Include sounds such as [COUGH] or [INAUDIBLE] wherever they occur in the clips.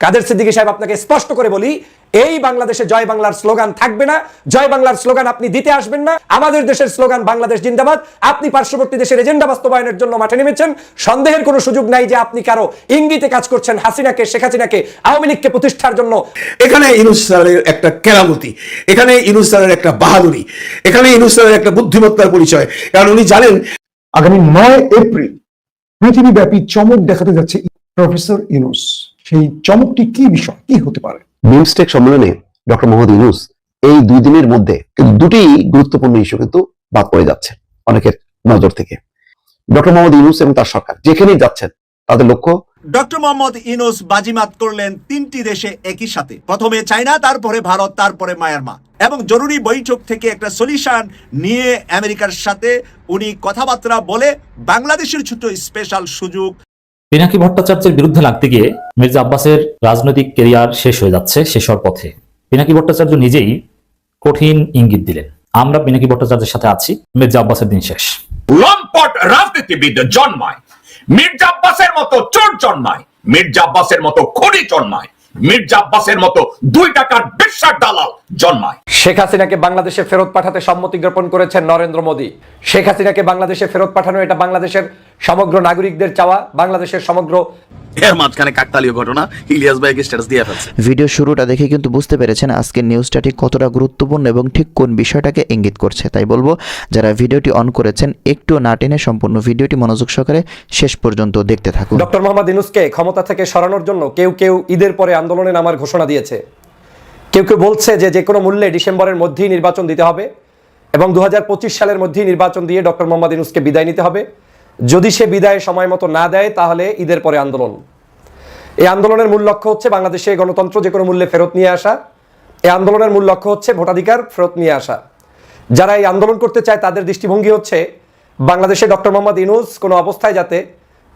কাদের সিদ্দিকী সাহেব আপনাকে স্পষ্ট করে বলি, এই বাংলাদেশে জয় বাংলার স্লোগান থাকবে না, জয় বাংলার স্লোগান আপনি দিতে আসবেন না, আমাদের দেশের স্লোগান বাংলাদেশ জিন্দাবাদ, আপনি পার্শ্ববর্তী দেশের এজেন্ডা বাস্তবায়নের জন্য মাঠে নেমেছেন, সন্দেহের কোনো সুযোগ নাই যে আপনি কারও ইঙ্গিতে কাজ করছেন হাসিনাকে, শেখ হাসিনাকে, আওয়ামী লীগকে প্রতিষ্ঠার জন্য। এখানে ইনুস স্যারের একটা কেরামতি, এখানে ইনুস স্যারের একটা বাহাদুরি, এখানে ইনুস স্যারের একটা বুদ্ধিমত্তার পরিচয়, কারণ উনি জানেন আগামী নয় এপ্রিল পৃথিবীব্যাপী চমক দেখাতে যাচ্ছে প্রফেসর ইউনুস সেই চমকটি কি বিষয়? কি হতে পারে? বিমস্টেক সম্মেলনে ডক্টর মোহাম্মদ ইউনুস এই দুই দিনের মধ্যে কিন্তু দুটি গুরুত্বপূর্ণ ইস্যু কিন্তু বাদ পড়ে যাচ্ছে অনেকের নজর থেকে। ডক্টর মোহাম্মদ ইউনুস এবং তার সরকার যেখানেই যাচ্ছেন তাদের লক্ষ্য ডক্টর মোহাম্মদ ইনোস বাজিমাত করলেন তিনটি দেশে একই সাথে। প্রথমে চায়না তারপরে ভারত তারপরে মায়ানমার। এবং জরুরি বৈঠক থেকে একটা সলিউশন নিয়ে আমেরিকার সাথে উনি কথাবার্তা বলে বাংলাদেশের ছোট স্পেশাল সুযোগ পিনাকি ভট্টাচার্যের বিরুদ্ধে লাগতে গিয়ে মির্জা আব্বাসের রাজনৈতিক কেরিয়ার শেষ হয়ে যাচ্ছে শেষ হওয়ার পথে। পিনাকি ভট্টাচার্য নিজেই কঠিন ইঙ্গিত দিলেন। আমরা পিনাকি ভট্টাচার্যের সাথে আছি। মির্জা আব্বাসের দিন শেষ। লম্পট রাজনীতিবিদ জন্মায়। মির্জা আব্বাসের মতো চোর জন্মায়। মির্জা আব্বাসের মতো খড়ি জন্মায়। মির্জা আব্বাসের মতো দুই টাকার বিশ্বাস দালাল। জন্মায়। শেখ হাসিনাকে বাংলাদেশে ফেরত পাঠাতে সম্মতি জ্ঞাপন করেছেন নরেন্দ্র মোদী। শেখ হাসিনাকে বাংলাদেশে ফেরত পাঠানো এটা বাংলাদেশের সমগ্র নাগরিকদের চাওয়া বাংলাদেশের সমগ্র এর মাঝখানে কাকতালীয় ঘটনা ইলিয়াস ভাইকে স্ট্যাটাস দিয়ে ফেলছে। ভিডিও শুরুটা দেখে কিন্তু বুঝতে পেরেছেন আজকের নিউজটা ঠিক কতটা গুরুত্বপূর্ণ এবং ঠিক কোন বিষয়টাকে ইঙ্গিত করছে। তাই বলব যারা ভিডিওটি অন করেছেন একটু না টেনে সম্পূর্ণ ভিডিওটি মনোযোগ সহকারে শেষ পর্যন্ত দেখতে থাকুন। ডক্টর মোহাম্মদ ইনুসকে ক্ষমতা থেকে সরানোর জন্য কেউ কেউ ঈদের পরে আন্দোলনে নামার ঘোষণা দিয়েছে। কেউ কেউ বলছে যে যে কোনো মূল্যে ডিসেম্বরের মধ্যেই নির্বাচন দিতে হবে এবং দু হাজার পঁচিশ সালের মধ্যেই নির্বাচন দিয়ে ডক্টর মোহাম্মদ ইনুসকে বিদায় নিতে হবে। যদি সে বিদায় সময় মতো না দেয়, তাহলে ঈদের পরে আন্দোলন। এই আন্দোলনের মূল লক্ষ্য হচ্ছে বাংলাদেশে গণতন্ত্র যে কোনো মূল্যে ফেরত নিয়ে আসা। এই আন্দোলনের মূল লক্ষ্য হচ্ছে ভোটাধিকার ফেরত নিয়ে আসা। যারা এই আন্দোলন করতে চায়, তাদের দৃষ্টিভঙ্গি হচ্ছে বাংলাদেশে ডক্টর মোহাম্মদ ইনুস কোনো অবস্থায় যাতে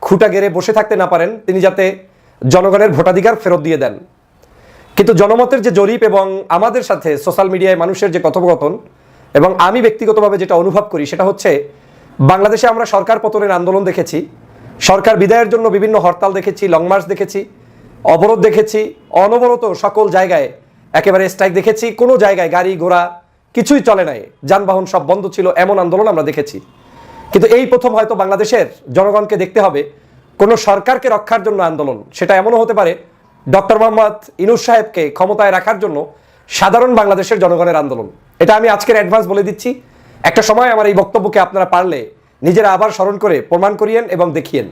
খুঁটা গেড়ে বসে থাকতে না পারেন, তিনি যাতে জনগণের ভোটাধিকার ফেরত দিয়ে দেন। কিন্তু জনমতের যে জরিপ এবং আমাদের সাথে সোশ্যাল মিডিয়ায় মানুষের যে কথোপকথন এবং আমি ব্যক্তিগতভাবে যেটা অনুভব করি সেটা হচ্ছে, বাংলাদেশে আমরা সরকার পতনের আন্দোলন দেখেছি, সরকার বিদায়ের জন্য বিভিন্ন হরতাল দেখেছি লং মার্চ দেখেছি, অবরোধ দেখেছি, অনবরত সকল জায়গায় একেবারে স্ট্রাইক দেখেছি, কোনো জায়গায় গাড়ি, ঘোড়া কিছুই চলে নাই, যানবাহন সব বন্ধ ছিল, এমন আন্দোলন আমরা দেখেছি। কিন্তু এই প্রথম হয়তো বাংলাদেশের জনগণকে দেখতে হবে, কোনো সরকারকে রক্ষার জন্য আন্দোলন, সেটা এমনও হতে পারে ডক্টর মোহাম্মদ ইনুস সাহেবকে ক্ষমতায় রাখার জন্য সাধারণ বাংলাদেশের জনগণের আন্দোলন। এটা আমি আজকের অ্যাডভান্স বলে দিচ্ছি। একটা সময় আমার এই বক্তব্যকে আপনারা পারলে নিজেরা আবার স্মরণ করে প্রমাণ করিয়েন এবং দেখিয়েন।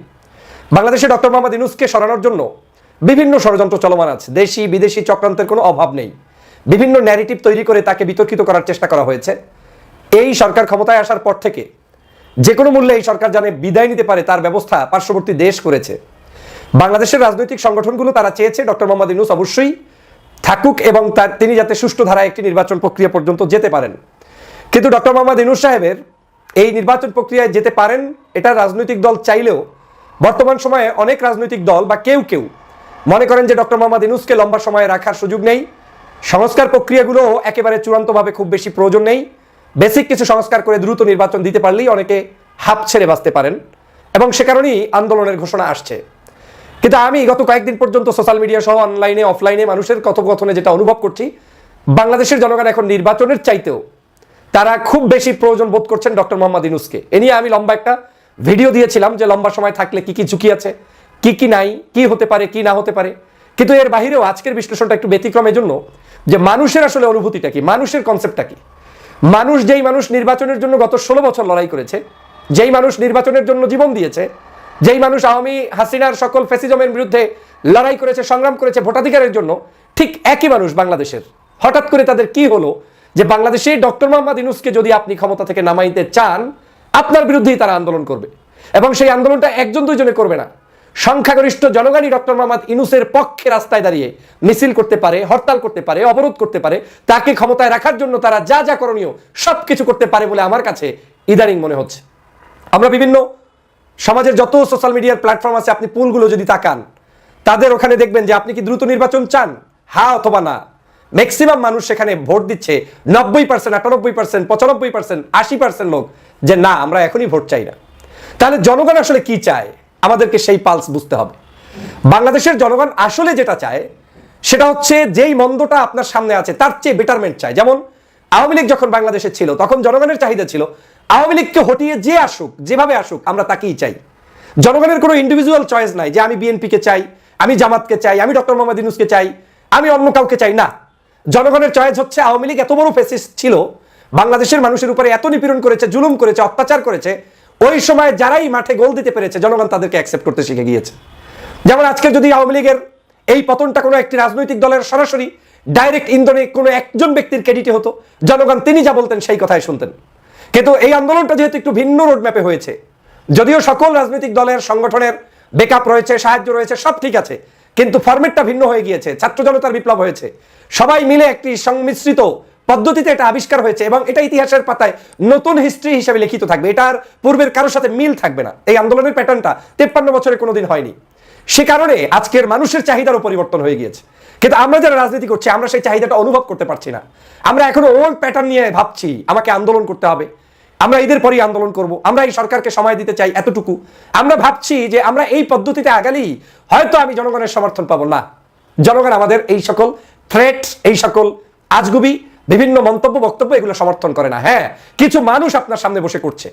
বাংলাদেশে ডক্টর মোহাম্মদ ইনুসকে সরানোর জন্য বিভিন্ন ষড়যন্ত্র চলমান আছে। দেশি, বিদেশি চক্রান্তের কোনো অভাব নেই। বিভিন্ন ন্যারেটিভ তৈরি করে তাকে বিতর্কিত করার চেষ্টা করা হয়েছে। এই সরকার ক্ষমতায় আসার পর থেকে যে কোনো মূল্যে এই সরকার জানে বিদায় নিতে পারে তার ব্যবস্থা পার্শ্ববর্তী দেশ করেছে। বাংলাদেশের রাজনৈতিক সংগঠনগুলো তারা চেয়েছে ডক্টর মোহাম্মদ ইনুস অবশ্যই থাকুক এবং তার তিনি যাতে সুষ্ঠু ধারায় একটি নির্বাচন প্রক্রিয়া পর্যন্ত যেতে পারেন। কিন্তু ডক্টর মোহাম্মদ ইনুস সাহেবের এই নির্বাচন প্রক্রিয়ায় যেতে পারেন, এটা রাজনৈতিক দল চাইলেও বর্তমান সময়ে অনেক রাজনৈতিক দল বা কেউ কেউ মনে করেন যে ডক্টর মোহাম্মদ ইনুসকে লম্বা সময়ে রাখার সুযোগ নেই। সংস্কার প্রক্রিয়াগুলো একেবারে চূড়ান্তভাবে খুব বেশি প্রয়োজন নেই। বেসিক কিছু সংস্কার করে দ্রুত নির্বাচন দিতে পারলেই অনেকে হাফ ছেড়ে বাঁচতে পারেন এবং সে কারণেই আন্দোলনের ঘোষণা আসছে। কিন্তু আমি গত কয়েকদিন পর্যন্ত সোশ্যাল মিডিয়া সহ অনলাইনে অফলাইনে মানুষের কথোপকথনে যেটা অনুভব করছি, বাংলাদেশের জনগণ এখন নির্বাচনের চাইতেও তারা খুব বেশি প্রয়োজন বোধ করছেন ডক্টর মোহাম্মদ ইনুসকে। এ নিয়ে আমি লম্বা একটা ভিডিও দিয়েছিলাম যে লম্বা সময় থাকলে কি কি ঝুঁকি আছে, কি কি নাই, কি হতে পারে, কি না হতে পারে। কিন্তু এর বাহিরেও আজকের বিশ্লেষণটা একটু ব্যতিক্রমের জন্য যে মানুষের আসলে অনুভূতিটা কি, মানুষের কনসেপ্টটা কি? মানুষ যেই মানুষ নির্বাচনের জন্য গত ষোলো বছর লড়াই করেছে, যেই মানুষ নির্বাচনের জন্য জীবন দিয়েছে যেই মানুষ আওয়ামী হাসিনার সকল ফেসিজমের বিরুদ্ধে লড়াই করেছে, সংগ্রাম করেছে ভোটাধিকারের জন্য, ঠিক একই মানুষ বাংলাদেশের। হঠাৎ করে তাদের কি হলো? যে বাংলাদেশে ডক্টর মোহাম্মদ ইনুসকে যদি আপনি ক্ষমতা থেকে নামাইতে চান, আপনার বিরুদ্ধেই তারা আন্দোলন করবে। এবং সেই আন্দোলনটা একজন দুইজনে করবে না। সংখ্যাগরিষ্ঠ জনগণই ডক্টর মোহাম্মদ ইনুসের পক্ষে রাস্তায় দাঁড়িয়ে মিছিল করতে পারে, হরতাল করতে পারে, অবরোধ করতে পারে, তাকে ক্ষমতায় রাখার জন্য তারা যা যা করণীয় সব কিছু করতে পারে বলে আমার কাছে ইদানিং মনে হচ্ছে। আমরা বিভিন্ন সমাজের যত সোশ্যাল মিডিয়ার প্ল্যাটফর্ম আছে, আপনি পুলগুলো যদি তাকান, তাদের ওখানে দেখবেন যে আপনি কি দ্রুত নির্বাচন চান? হ্যাঁ অথবা না? ম্যাক্সিমাম মানুষ সেখানে ভোট দিচ্ছে নব্বই পার্সেন্ট আটানব্বই পার্সেন্ট পঁচানব্বই পার্সেন্ট আশি পার্সেন্ট লোক যে না, আমরা এখনই ভোট চাই না। তাহলে জনগণ আসলে কি চায়? আমাদেরকে সেই পালস বুঝতে হবে। বাংলাদেশের জনগণ আসলে যেটা চায়, সেটা হচ্ছে যেই মন্দটা আপনার সামনে আছে, তার চেয়ে বেটারমেন্ট চাই যেমন আওয়ামী লীগ যখন বাংলাদেশে ছিল, তখন জনগণের চাহিদা ছিল আওয়ামী লীগকে হটিয়ে যে আসুক, যেভাবে আসুক, আমরা তাকেই চাই। জনগণের কোনো ইন্ডিভিজুয়াল চয়েস নাই যে আমি বিএনপিকে চাই, আমি জামাতকে চাই, আমি ডক্টর মোহাম্মদ ইউনুসকে চাই, আমি অন্য কাউকে চাই। না, জনগণের চয়েস হচ্ছে আওয়ামী লীগ এত বড় ফেসিস ছিল, বাংলাদেশের মানুষের উপরে এত নিপীড়ন করেছে, জুলুম করেছে, অত্যাচার করেছে, ওই সময় যারাই মাঠে গোল দিতে পেরেছে, জনগণ তাদেরকে অ্যাকসেপ্ট করতে শিখে গিয়েছে। যেমন আজকে যদি আওয়ামী লীগের এই পতনটা কোনো একটি রাজনৈতিক দলের সরাসরি ডাইরেক্ট ইন্ধনে কোনো একজন ব্যক্তির ক্রেডিটে হতো, জনগণ তিনি যা বলতেন সেই কথাই শুনতেন। কিন্তু এই আন্দোলনটা যেহেতু একটু ভিন্ন রোডম্যাপে হয়েছে, যদিও সকল রাজনৈতিক দলের সংগঠনের বেকআপ রয়েছে, সাহায্য রয়েছে, সব ঠিক আছে, কিন্তু ফরম্যাটটা ভিন্ন হয়ে গিয়েছে, ছাত্র জনতার বিপ্লব হয়েছে। সবাই মিলে একটি সংমিশ্রিত পদ্ধতিতে এটা আবিষ্কার হয়েছে এবং এটা ইতিহাসের পাতায় নতুন হিস্ট্রি হিসেবে লিখিত থাকবে। এটার পূর্বের কারোর সাথে মিল থাকবে না। এই আন্দোলনের প্যাটার্নটা তেপ্পান্ন বছরে কোনোদিন হয়নি। সে কারণে আজকের মানুষের চাহিদারও পরিবর্তন হয়ে গিয়েছে। কিন্তু আমরা যারা রাজনীতি করছি, আমরা সেই চাহিদাটা অনুভব করতে পারছি না। আমরা এখনও ওল্ড প্যাটার্ন নিয়ে ভাবছি, আমাকে আন্দোলন করতে হবে। আমরা ঈদের পরই আন্দোলন করব, আমরা এই সরকারকে সময় দিতে চাই এতটুকু। আমরা ভাবছি যে আমরা এই পদ্ধতিতে আগালেই হয়তো আমি জনগণের সমর্থন পাবো না। জনগণ আমাদের এই সকল থ্রেট এই সকল আজগুবি, বিভিন্ন মন্তব্য, বক্তব্য এগুলো সমর্থন করে না। হ্যাঁ কিছু মানুষ আপনার সামনে বসে করছে।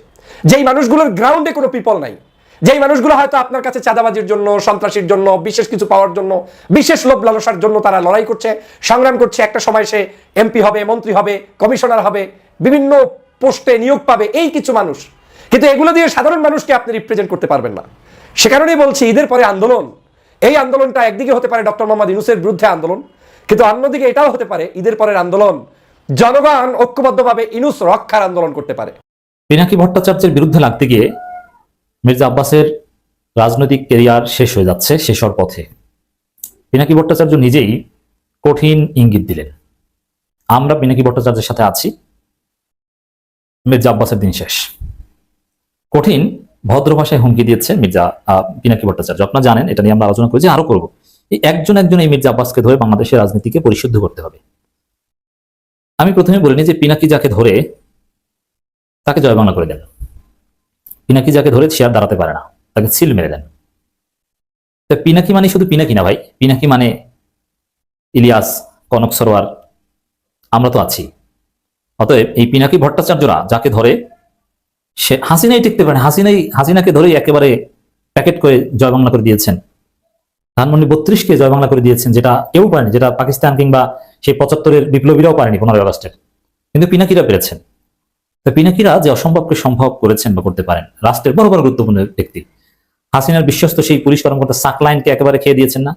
যেই মানুষগুলোর গ্রাউন্ডে কোনো পিপল নাই। যেই মানুষগুলো হয়তো আপনার কাছে চাঁদাবাজির জন্য, সন্ত্রাসীর জন্য, বিশেষ কিছু পাওয়ার জন্য, বিশেষ লোভ লালসার জন্য তারা লড়াই করছে, সংগ্রাম করছে। একটা সময় সে এমপি হবে, মন্ত্রী হবে, কমিশনার হবে, বিভিন্ন পোস্টে নিয়োগ পাবে এই কিছু মানুষ। কিন্তু এগুলো দিয়ে সাধারণ মানুষকে আপনি রিপ্রেজেন্ট করতে পারবেন না। সে কারণেই বলছি, ঈদের পরে আন্দোলন। এই আন্দোলনটা একদিকে হতে পারে ডক্টর মোহাম্মদ ইউনুসের বিরুদ্ধে আন্দোলন, কিন্তু অন্যদিকে এটাও হতে পারে ঈদের পরের আন্দোলন। জনগণ ঐক্যবদ্ধভাবে ইনুস রক্ষার আন্দোলন করতে পারে। পিনাকি ভট্টাচার্যের বিরুদ্ধে লাগতে গিয়ে মির্জা আব্বাসের রাজনৈতিক কেরিয়ার শেষ হয়ে যাচ্ছে শেষ হওয়ার পথে। পিনাকি ভট্টাচার্য নিজেই কঠিন ইঙ্গিত দিলেন। আমরা পিনাকি ভট্টাচার্যের সাথে আছি। মির্জা আব্বাসের দিন শেষ। কঠিন, ভদ্র ভাষায় হুমকি দিয়েছে মির্জা পিনাকি ভট্টাচার্য। আপনারা জানেন, এটা নিয়ে আমরা আলোচনা করেছি, আরও করব। এই একজন একজন এই মির্জা আব্বাসকে ধরে বাংলাদেশের রাজনীতিকে পরিশুদ্ধ করতে হবে। আমি প্রথমে বলিনি যে পিনাকি যাকে ধরে তাকে জয় বাংলা করে দেন। পিনাকি যাকে ধরে চেয়ার দাঁড়াতে পারে না, তাকে সিল মেরে দেন। তা পিনাকি মানে শুধু পিনাকি না ভাই, পিনাকি মানে ইলিয়াস, কনক সরোয়ার, আমরা তো আছি। অতএব এই পিনাকি ভট্টাচার্যরা যাকে ধরে, সে হাসিনাই টিকতে পারে হাসিনাই, হাসিনাকে ধরেই একেবারে প্যাকেট করে জয় বাংলা করে দিয়েছেন। ধানমন্ডি বত্রিশকে জয় বাংলা করে দিয়েছেন, যেটা কেউ পারেনি, যেটা পাকিস্তান কিংবা সেই পঁচাত্তরের বিপ্লবীরাও পারেনি পনেরোই আগস্টের। কিন্তু পিনাকিরা পেরেছেন। তো পিনাকিরা যে অসম্ভবকে সম্ভব করেছেন বা করতে পারেন, রাষ্ট্রের বড় বড় গুরুত্বপূর্ণ ব্যক্তি। হাসিনার বিশ্বস্ত সেই পুলিশ কর্মকর্তা সাকলাইনকে একেবারে খেয়ে দিয়েছেন না।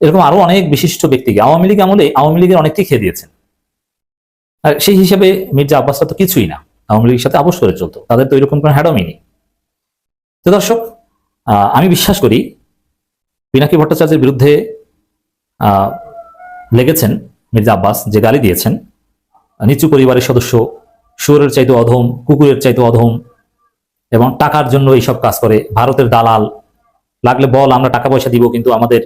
এরকম আরও অনেক বিশিষ্ট ব্যক্তিকে আওয়ামী লীগ আমলে আওয়ামী লীগের অনেককে খেয়ে দিয়েছেন। আর সেই হিসাবে মির্জা আব্বাসরা তো কিছুই না। আওয়ামী লীগের সাথে আবশ করে চলতো। তাদের তো এরকম কোনো হ্যাডমই নেই। তো দর্শক আমি বিশ্বাস করি পিনাকি ভট্টাচার্যের বিরুদ্ধে লেগেছেন মির্জা আব্বাস, যে গালি দিয়েছেন। নিচু পরিবারের সদস্য, শুয়োরের চাইতে অধম, কুকুরের চাইতে অধম, এবং টাকার জন্য এইসব কাজ করে। ভারতের দালাল, লাগলে বল, আমরা টাকা পয়সা দিব, কিন্তু আমাদের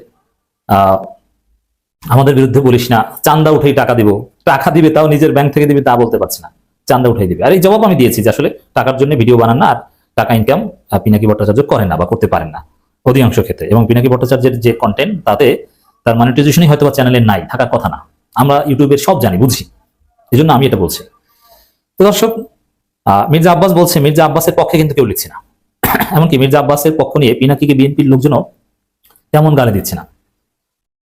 আমাদের বিরুদ্ধে বলিস না। চান্দা উঠেই টাকা দিব। টাকা দিবে তাও নিজের ব্যাংক থেকে দিবে তা বলতে পারছে না। চান্দা উঠাই দিবে। আর এই জবাব আমি দিয়েছি যে আসলে টাকার জন্য ভিডিও বানান না, আর টাকা ইনকাম পিনাকি ভট্টাচার্য করেন না বা করতে পারেন না অধিকাংশ ক্ষেত্রে। এবং পিনাকি ভট্টাচার্যের যে কন্টেন্ট তাতে তার মনিটাইজেশনই হয়তো বা চ্যানেলে নাই, থাকার কথা না। আমরা ইউটিউবের সব জানি, বুঝি। এই জন্য আমি এটা বলছি। তো দর্শক মির্জা আব্বাস বলছে, মির্জা আব্বাসের পক্ষে কিন্তু কেউ লিখছে না। [CLEARS THROAT] এমনকি মির্জা আব্বাসের পক্ষ নিয়ে পিনাকিকে বিএনপির লোকজনও তেমন গালি দিচ্ছে না।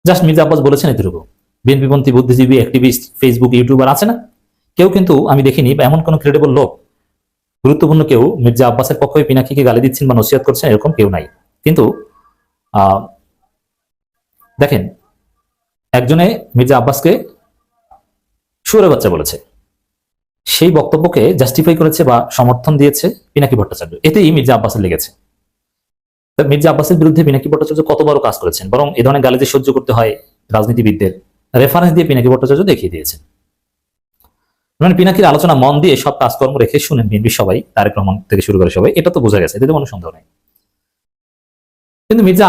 জাস্ট মির্জা আব্বাস বলেছেন এটুকু বিএনপিপন্থী বুদ্ধিজীবী অ্যাক্টিভিস্ট ফেসবুক ইউটিউবার আছে না? কেউ কিন্তু আমি দেখিনি বা এমন কোনো ক্রেডিবল লোক। গুরুত্বপূর্ণ কেউ মির্জা আব্বাসের পক্ষে পিনাকিকে গালি দিচ্ছেন বা নসিহত করছেন এরকম কেউ নাই। কিন্তু দেখেন, একজনে মির্জা আব্বাসকে সুরে বাচ্চা বলেছে। সেই বক্তব্যকে জাস্টিফাই করেছে বা সমর্থন দিয়েছে পিনাকি ভট্টাচার্য। এতেই মির্জা আব্বাসের লেগেছে। মির্জা আব্বাসের বিরুদ্ধে পিনাকি ভট্টাচার্য কত বড় কাজ করেছেন? বরং এ ধরনের গালি যে সহ্য করতে হয় রাজনীতিবিদদের। রেফারেন্স দিয়ে পিনাকি ভট্টাচার্য দেখিয়ে দিয়েছেন। মানে পিনাকির আলোচনা মন দিয়ে সব কাজকর্ম রেখে শুনেন বিএনপি সবাই, তারেক রহমান থেকে শুরু করে সবাই, এটা তো বোঝা গেছে, এতে কোনো সন্দেহ নেই। কিন্তু মির্জা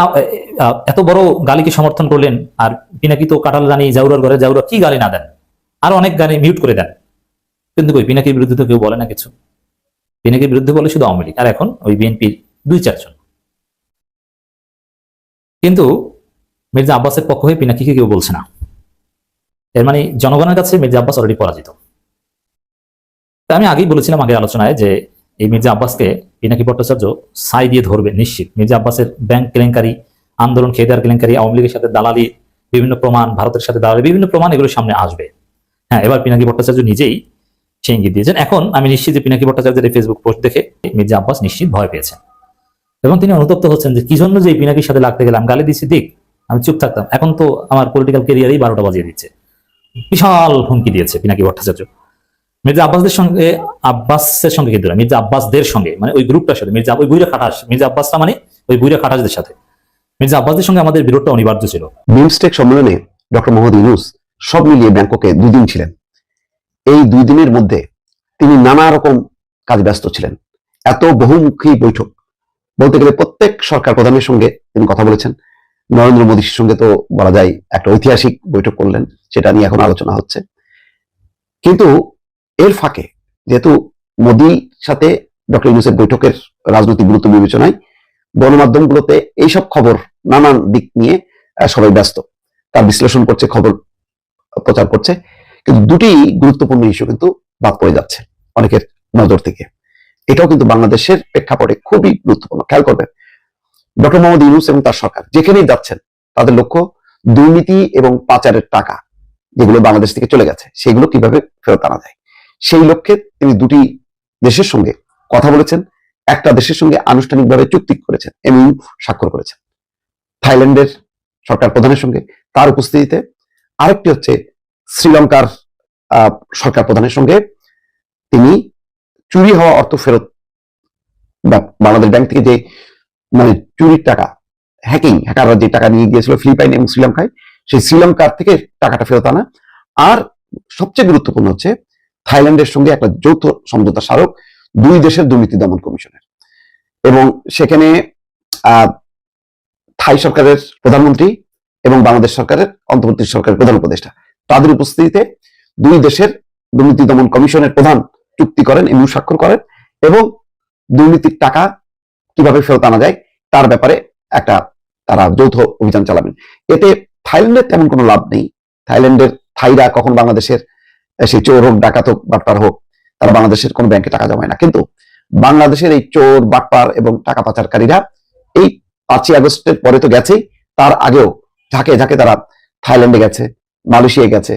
এত বড় গালিকে সমর্থন করলেন, আর পিনাকি তো কাটাল রানী জাউরার ঘরে, জাউরা কি গালি না দেন? আর অনেক গালি মিউট করে দেন। কিন্তু কই, পিনাকির বিরুদ্ধে তো কেউ বলে না কিছু। পিনাকির বিরুদ্ধে বলে শুধু আওয়ামী লীগ, আর এখন ওই বিএনপির দুই চারজন। কিন্তু মির্জা আব্বাসের পক্ষ হয়ে পিনাকিকে কেউ বলছে না। এর মানে জনগণের কাছে মির্জা আব্বাস অলরেডি পরাজিত। তা আমি আগেই বলেছিলাম আগের আলোচনায় যে এই মির্জা আব্বাসকে পিনাকি ভট্টাচার্য সাই দিয়ে ধরবে, নিশ্চিত। মির্জা আব্বাসের ব্যাংক কেলেঙ্কারি, আন্দোলন, খেদার কেলেঙ্কারি, আওয়ামী লীগের সাথে দালালি, বিভিন্ন প্রমাণ, ভারতের সাথে দালালি, বিভিন্ন প্রমাণ এগুলো সামনে আসবে। হ্যাঁ এবার পিনাকি ভট্টাচার্য নিজেই সে ইঙ্গিত দিয়েছেন। এখন আমি নিশ্চিত যে পিনাকি ভট্টাচার্যের এই ফেসবুক পোস্ট দেখে মির্জা আব্বাস নিশ্চিত ভয় পেয়েছেন। এবং তিনি অনুতপ্ত হচ্ছেন যে কি জন্য যে পিনাকির সাথে লাগতে গেলাম, গালি দিচ্ছি, দিক, আমি চুপ থাকতাম। এখন তো আমার পলিটিক্যাল কেরিয়ারই বারোটা বাজিয়ে দিচ্ছে। বিশাল হুমকি দিয়েছে পিনাকি ভট্টাচার্য। মির্জা আব্বাসদের সঙ্গে, আব্বাসের সঙ্গে কিন্তু না, মির্জা আব্বাসদের সঙ্গে মানে ওই গ্রুপটার সাথে, মির্জা, ওই বুইরা খাটাস, মির্জা আব্বাসটা মানে ওই বুইরা খাটাসদের সাথে। মির্জা আব্বাসদের সঙ্গে আমাদের বিরোধটা অনিবার্য ছিল। বিমস্টেক সম্মেলনে ডক্টর মোহাম্মদ ইউনুস সব মিলিয়ে ব্যাংককে দুই দিন ছিলেন। এই দুই দিনের মধ্যে তিনি নানা রকম কাজ ব্যস্ত ছিলেন। এত বহুমুখী বৈঠক, বলতে গেলে প্রত্যেক সরকার প্রধানের সঙ্গে তিনি কথা বলেছেন। নরেন্দ্র মোদীর সঙ্গে তো বলা যায় একটা ঐতিহাসিক বৈঠক করলেন, সেটা নিয়ে এখন আলোচনা হচ্ছে। কিন্তু এর ফাঁকে যেহেতু মোদীর সাথে ডক্টর ইউনুসের বৈঠকের রাজনৈতিক গুরুত্ব বিবেচনায় গণমাধ্যমগুলোতে এইসব খবর নানান দিক নিয়ে সবাই ব্যস্ত। তার বিশ্লেষণ করছে, খবর প্রচার করছে, কিন্তু দুটি গুরুত্বপূর্ণ ইস্যু কিন্তু বাদ পড়ে যাচ্ছে অনেকের নজর থেকে। এটাও কিন্তু বাংলাদেশের প্রেক্ষাপটে খুবই গুরুত্বপূর্ণ। খেয়াল করবেন ডক্টর মোহাম্মদ ইউনুস এবং তার সরকার, যেখানেই যাচ্ছেন, তাদের লক্ষ্য দুর্নীতি এবং পাচারের টাকা যেগুলো বাংলাদেশ থেকে চলে গেছে, সেগুলো কীভাবে ফেরত আনা যায়। সেই লক্ষ্যে তিনি দুটি দেশের সঙ্গে কথা বলেছেন, একটা দেশের সঙ্গে আনুষ্ঠানিকভাবে চুক্তি করেছেন, এমইউ স্বাক্ষর করেছেন। থাইল্যান্ডের সরকার প্রধানের সঙ্গে, তার উপস্থিতিতে। আরেকটি হচ্ছে শ্রীলঙ্কার সরকার প্রধানের সঙ্গে, তিনি চুরি হওয়া অর্থ ফেরত বাংলাদেশ ব্যাংক থেকে যে মানে চুরির টাকা হ্যাকিং হ্যাকাররা যে টাকা নিয়ে গিয়েছিল ফিলিপাইন এবং শ্রীলঙ্কায়, সেই শ্রীলঙ্কার থেকে টাকাটা ফেরত আনা। আর সবচেয়ে গুরুত্বপূর্ণ হচ্ছে থাইল্যান্ডের সঙ্গে একটা যৌথ সমঝোতা স্মারক, দুই দেশের দুর্নীতি দমন কমিশনের। এবং সেখানে থাই সরকারের প্রধানমন্ত্রী এবং বাংলাদেশ সরকারের অন্তর্বর্তী সরকারের প্রধান উপদেষ্টা। তাদের উপস্থিতিতে দুই দেশের দুর্নীতি দমন কমিশনের প্রধান চুক্তি করেন এমনি স্বাক্ষর করেন এবং দুর্নীতির টাকা কীভাবে ফেরত আনা যায়, তার ব্যাপারে একটা তারা যৌথ অভিযান চালাবেন। এতে থাইল্যান্ডের তেমন কোনো লাভ নেই। থাইল্যান্ডের থাইরা কখন বাংলাদেশের সেই চোর হোক, ডাকাত হোক, বাটপার হোক, তারা বাংলাদেশের কোনো ব্যাংকে টাকা জমায় না। কিন্তু বাংলাদেশের এই চোর, বাটপার এবং টাকা পাচারকারীরা এই পাঁচই আগস্টের পরে তো গেছেই, তার আগেও ঝাঁকে ঝাঁকে তারা থাইল্যান্ডে গেছে, মালয়েশিয়ায় গেছে,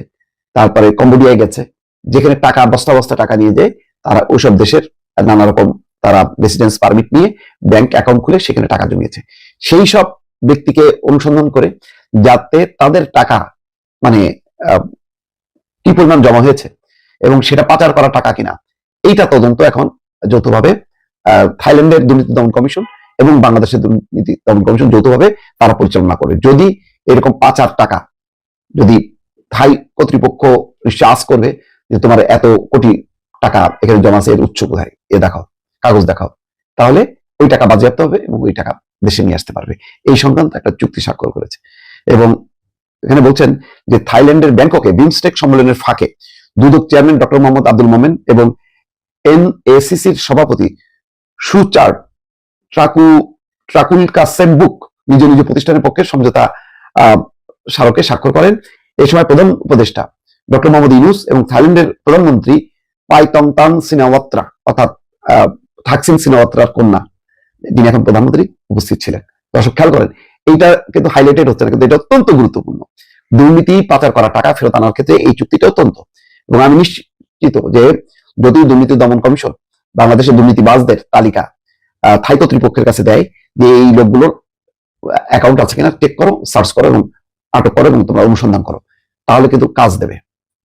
তারপরে কম্বোডিয়ায় গেছে। যেখানে টাকা বস্তা বস্তা টাকা নিয়ে যায় তারা ওইসব দেশের নানা রকম তারা রেসিডেন্স পারমিট নিয়ে ব্যাংক অ্যাকাউন্ট খুলে সেখানে টাকা জমিয়েছে। সেই সব ব্যক্তিকে অনুসন্ধান করে যাতে তাদের টাকা মানে কি পরিমাণ জমা হয়েছে এবং সেটা পাচার করা টাকা কিনা, এইটা তদন্ত এখন যৌথভাবে থাইল্যান্ডের দুর্নীতি দমন কমিশন এবং বাংলাদেশের দুর্নীতি দমন কমিশন যৌথভাবে তারা পরিচালনা করে। যদি এরকম পাচার টাকা যদি থাই কর্তৃপক্ষ নিশ্চয় আস করবে যে তোমার এত কোটি টাকা এখানে জমা এর উৎস কোথায়? এ দেখাও। কাগজ দেখাও। তাহলে ওই টাকা বাজেয়াপ্ত হবে এবং ওই টাকা দেশে নিয়ে আসতে পারবে। এই সংক্রান্ত একটা চুক্তি স্বাক্ষর করেছে। এবং এখানে বলছেন যে থাইল্যান্ডের ব্যাংককে বিমস্টেক সম্মেলনের ফাঁকে দুদক চেয়ারম্যান ডক্টর মোহাম্মদ আব্দুল মোমেন এবং এনএসিসির সভাপতি সুচার ট্রাকু ট্রাকুল কাসেমবুক নিজ নিজ প্রতিষ্ঠানের পক্ষে সমঝোতা স্মারকে স্বাক্ষর করেন। এই সময় প্রধান উপদেষ্টা ডক্টর মোহাম্মদ ইউনুস এবং থাইল্যান্ডের প্রধানমন্ত্রী পাইতংতান সিনাওয়াত্রা অর্থাৎ থাকসিন সিনাওয়াত্রার কন্যা, যিনি এখন প্রধানমন্ত্রী উপস্থিত ছিলেন। দর্শক, খেয়াল করেন, এইটা কিন্তু হাইলাইটেড হচ্ছে না, কিন্তু এটা অত্যন্ত গুরুত্বপূর্ণ। দুর্নীতি পাচার করা, টাকা ফেরত আনার ক্ষেত্রে এই চুক্তিটা অত্যন্ত। এবং আমি নিশ্চিত যে যদি দুর্নীতি দমন কমিশন বাংলাদেশের দুর্নীতিবাজদের তালিকা থাই কর্তৃপক্ষের কাছে দেয় যে এই লোকগুলোর অ্যাকাউন্ট আছে কিনা চেক করো সার্চ করো এবং আটক করো এবং তোমরা অনুসন্ধান করো, তাহলে কিন্তু কাজ দেবে।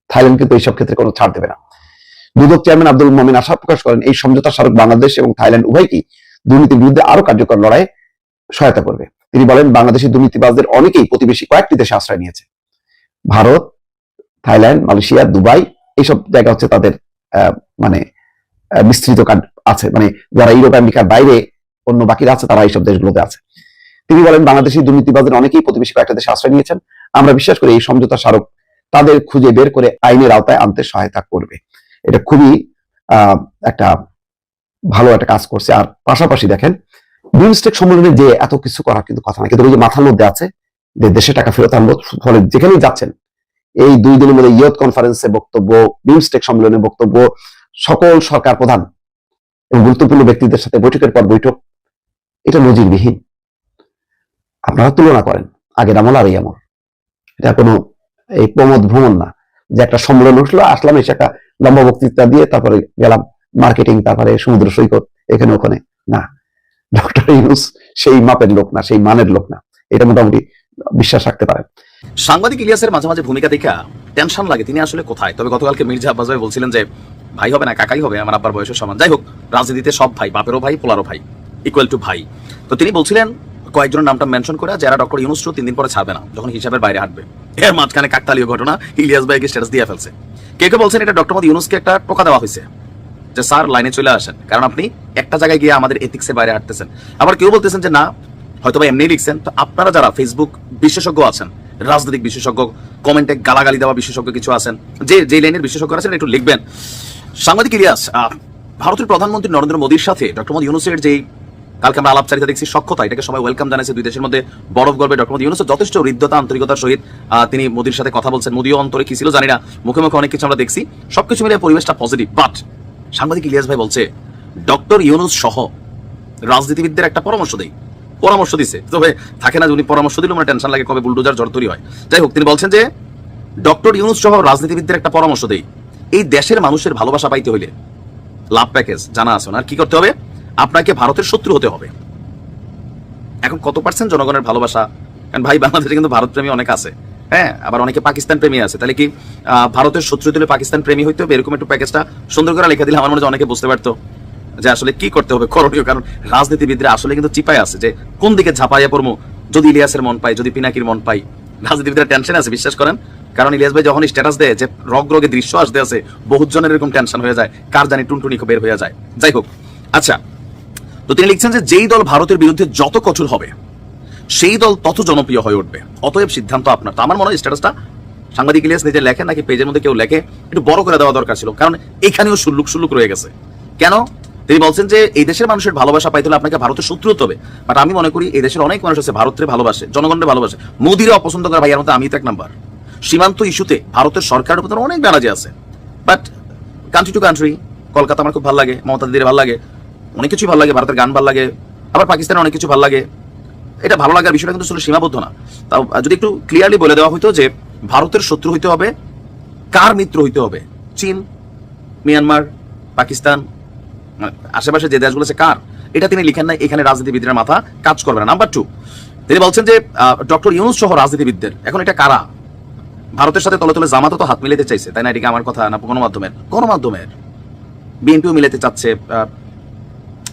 থাইল্যান্ড কিন্তু এইসব ক্ষেত্রে কোনো ছাড় দেবে না। দুদক চেয়ারম্যান আব্দুল মোমিন আশা প্রকাশ করেন, এই সমঝোতা স্মারক বাংলাদেশ এবং থাইল্যান্ড উভয়কেই দুর্নীতির বিরুদ্ধে আরও কার্যকর লড়াইয়ে সহায়তা করবে। তিনি বলেন, বাংলাদেশের দুর্নীতিবাজদের অনেকেই প্রতিবেশী কয়েকটি দেশে আশ্রয় নিয়েছে। ভারত, থাইল্যান্ড, মালয়েশিয়া, দুবাই, এইসব জায়গা হচ্ছে তাদের মানে বিস্তৃত আছে। মানে যারা ইউরোপ, আমেরিকার বাইরে, অন্য বাকিরা আছে, তারা এইসব দেশগুলোতে আছে। তিনি বলেন বাংলাদেশি দুর্নীতিবাজদের অনেকেই প্রতিবেশী কয়েকটা দেশে আশ্রয় নিয়েছেন। আমরা বিশ্বাস করি, এই সমঝোতা স্মারক তাদের খুঁজে বের করে আইনের আওতায় আনতে সহায়তা করবে। এটা খুবই একটা ভালো একটা কাজ করছে। আর পাশাপাশি দেখেন, বিমস্টেক সম্মেলনে যে এত কিছু করার কিন্তু কথা না কিন্তু যে মাথার মধ্যে আছে যে দেশে টাকা ফেরত আনব, ফলে যেখানেই যাচ্ছেন, এই দুই দিনের মধ্যে ইয়ত কনফারেন্সে বক্তব্য, বিমস্টেক সম্মেলনে বক্তব্য, সকল সরকার প্রধান এবং গুরুত্বপূর্ণ ব্যক্তিদের সাথে বৈঠকের পর বৈঠক, এটা নজিরবিহীন। আপনারা তুলনা করেন, আগের আমল আর এই আমল। এটা কোনো এই প্রমোদ ভ্রমণ না। যে একটা সম্মেলন উঠল আসলাম, এসে একটা লম্বা বক্তৃতা দিয়ে তারপরে গেলাম মার্কেটিং তারপরে সমুদ্র সৈকত, এখানে ওখানে। না ডক্টর ইউনুস সেই মাপের লোক না, সেই মানের লোক না। এটা মোটামুটি বিশ্বাস রাখতে পারেন। সাংবাদিক ইলিয়াসের মাঝে মাঝে ভূমিকা দেখা টেনশন লাগে, তিনি আসলে কোথায়? তবে গতকালকে মির্জা আব্বাস ভাই বলছিলেন যে, ভাই হবে না, কাকাই হবে, আমার আব্বার বয়সের সমান। যাই হোক, রাজনীতিতে সব ভাই, বাপেরও ভাই, পোলারও ভাই ইকুয়াল টু ভাই। তো তিনি বলছিলেন কয়েকজনের নামটা মেনশন করে, যারা ডক্টর ইউনুসও তিন দিন পরে ছাড়বে না, যখন হিসাবের বাইরে হাঁটবে। এর মাঝখানে কাকতালীয় ঘটনা, ইলিয়াস ভাইকে স্ট্যাটাস দিয়ে ফেলছে। কে কে বলছেন এটা ডক্টর মোদী ইউনুসকে একটা টোকা দেওয়া হয়েছে? যে স্যার লাইনে চলে আসেন। কারণ আপনি একটা জায়গায় গিয়ে আমাদের এথিক্সের বাইরে হাঁটতেছেন। আবার কেউ বলতেছেন যে, না, হয়তো বা এমনি লিখছেন। তো আপনারা যারা ফেসবুক বিশেষজ্ঞ আছেন, রাজনৈতিক বিশেষজ্ঞ কমেন্টে গালাগালি দেওয়া বিশেষজ্ঞ কিছু আছেন, যে যে লাইনের বিশেষজ্ঞ আছেন একটু লিখবেন। সাংবাদিক ইলিয়াস ভারতের প্রধানমন্ত্রী নরেন্দ্র মোদীর সাথে ডক্টর মোদী ইউনুসের যেই কালকে আমরা আলাপচারিতা দেখছি সক্ষতা এটাকে সবাই ওয়েলকাম জানাইছে দুই দেশের মধ্যে। বরফ গর্বে ডক্টর মোদী। ইউনুস যথেষ্ট হৃদ্যতা, আন্তরিকতার সহিত তিনি মোদীর সাথে কথা বলছেন। মোদীও অন্তরে কি ছিল জানি না। মুখে মুখে অনেক কিছু আমরা দেখছি। সবকিছু মিলিয়ে পরিবেশটা পজিটিভ বাট সাংবাদিক ইলিয়াস ভাই বলছে, ডক্টর ইউনুস সহ রাজনীতিবিদদের একটা পরামর্শ দেই। পরামর্শ দিছে। তবে থাকে না উনি পরামর্শ দিলে আমার টেনশন লাগে কবে বুলডোজার জ্বর তৈরি হয়। যাই হোক, তিনি বলছেন যে, ডক্টর ইউনুস সহ রাজনীতিবিদদের একটা পরামর্শ দেই। এই দেশের মানুষের ভালোবাসা পাইতে হইলে, লাভ প্যাকেজ জানা আছে। আর কি করতে হবে? আপনাকে ভারতের শত্রু হতে হবে। এখন কত পার্সেন্ট জনগণের ভালোবাসা? কারণ ভাই, বাংলাদেশে কিন্তু ভারত প্রেমী অনেক আছে। হ্যাঁ আবার অনেকে পাকিস্তান প্রেমী আছে। তাহলে কি ভারতের শত্রু দিলে পাকিস্তান প্রেমী হইতে হবে? এরকম একটু প্যাকেজটা সুন্দর করে লিখে দিলে আমার মনে হয় অনেকে বুঝতে পারতো যে আসলে কি করতে হবে করণীয়। কারণ রাজনীতিবিদরা আসলে কিন্তু চিপায় আছে যে কোন দিকে ঝাঁপাইয়া পড়ব যদি ইলিয়াসের মন পাই, যদি পিনাকির মন পাই। রাজনীতিবিদরা টেনশন আছে, বিশ্বাস করেন? কারণ ইলিয়াস ভাই যখন স্ট্যাটাস দেয় যে রগ রগে দৃশ্য আসতে আছে বহুত জনের এরকম টেনশন হয়ে যায়। কার জানি টুনটুনি খুব বের হয়ে যায়। যাই হোক আচ্ছা তো তিনি লিখছেন যে যেই দল ভারতের বিরুদ্ধে যত কঠোর হবে, সেই দল তত জনপ্রিয় হয়ে উঠবে। অতএব সিদ্ধান্ত আপনার। তো আমার মনে হয় স্ট্যাটাসটা সাংবাদিক ইলিয়াস নিজে লেখে নাকি পেজের মধ্যে কেউ লেখে, একটু বড় করে দেওয়া দরকার ছিল। কারণ এখানেও সুল্লুক সুল্লুক রয়ে গেছে। কেন? তিনি বলছেন যে এই দেশের মানুষের ভালোবাসা পাইতে হলে আপনাকে ভারতের শত্রু হতে হবে। বাট আমি মনে করি এই দেশের অনেক মানুষ আছে ভারতের ভালোবাসে, জনগণের ভালোবাসে। মোদিরে অপছন্দ করে ভাইয়ার মধ্যে আমি তো এক নাম্বার সীমান্ত ইস্যুতে ভারতের সরকারের উপর অনেক ব্যানার্জি আছে। But country to country Kolkata আমার খুব ভালো লাগে, মমতা দিদির ভালো লাগে। অনেক কিছুই ভালো লাগে, ভারতের গান ভালো লাগে, আবার পাকিস্তানের অনেক কিছু ভালো লাগে। এটা ভালো লাগার বিষয়টা কিন্তু সীমাবদ্ধ না। তাও যদি একটু ক্লিয়ারলি বলে দেওয়া হতো যে ভারতের শত্রু হইতে হবে, কার মিত্র হইতে হবে? চীন, মিয়ানমার, পাকিস্তান মানে আশেপাশে যে দেশগুলো আছে, কার? এটা তিনি লিখেন নাই, এখানে রাজনীতিবিদদের মাথা কাজ করবে না। নাম্বার টু তিনি বলছেন যে ডক্টর ইউনুস সহ রাজনীতিবিদদের, এখন এটা কারা? ভারতের সাথে তলে তলে জামাতও তো হাত মিলাতে চাইছে, তাই না? এটিকে আমার কথা না, গণমাধ্যমের গণমাধ্যমের। বিএনপিও মিলাতে চাচ্ছে